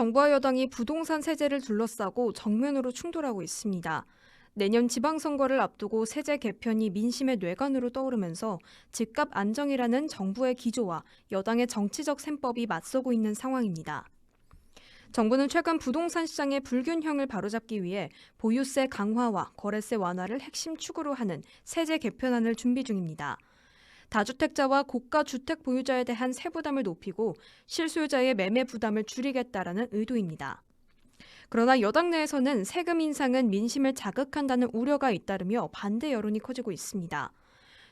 정부와 여당이 부동산 세제를 둘러싸고 정면으로 충돌하고 있습니다. 내년 지방선거를 앞두고 세제 개편이 민심의 뇌관으로 떠오르면서 집값 안정이라는 정부의 기조와 여당의 정치적 셈법이 맞서고 있는 상황입니다. 정부는 최근 부동산 시장의 불균형을 바로잡기 위해 보유세 강화와 거래세 완화를 핵심 축으로 하는 세제 개편안을 준비 중입니다. 다주택자와 고가 주택 보유자에 대한 세부담을 높이고 실소유자의 매매 부담을 줄이겠다라는 의도입니다. 그러나 여당 내에서는 세금 인상은 민심을 자극한다는 우려가 잇따르며 반대 여론이 커지고 있습니다.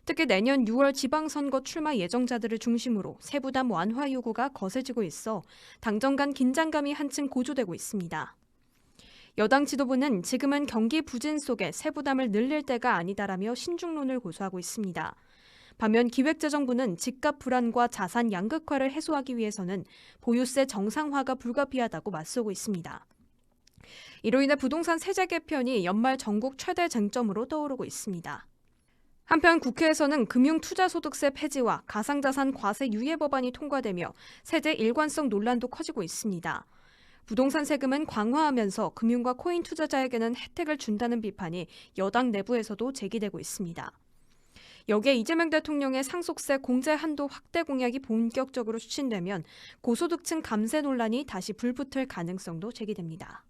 특히 내년 6월 지방선거 출마 예정자들을 중심으로 세부담 완화 요구가 거세지고 있어 당정 간 긴장감이 한층 고조되고 있습니다. 여당 지도부는 지금은 경기 부진 속에 세부담을 늘릴 때가 아니다라며 신중론을 고수하고 있습니다. 반면 기획재정부는 집값 불안과 자산 양극화를 해소하기 위해서는 보유세 정상화가 불가피하다고 맞서고 있습니다. 이로 인해 부동산 세제 개편이 연말 전국 최대 쟁점으로 떠오르고 있습니다. 한편 국회에서는 금융투자소득세 폐지와 가상자산 과세 유예 법안이 통과되며 세제 일관성 논란도 커지고 있습니다. 부동산 세금은 강화하면서 금융과 코인 투자자에게는 혜택을 준다는 비판이 여당 내부에서도 제기되고 있습니다. 여기에 이재명 대통령의 상속세 공제 한도 확대 공약이 본격적으로 추진되면 고소득층 감세 논란이 다시 불붙을 가능성도 제기됩니다.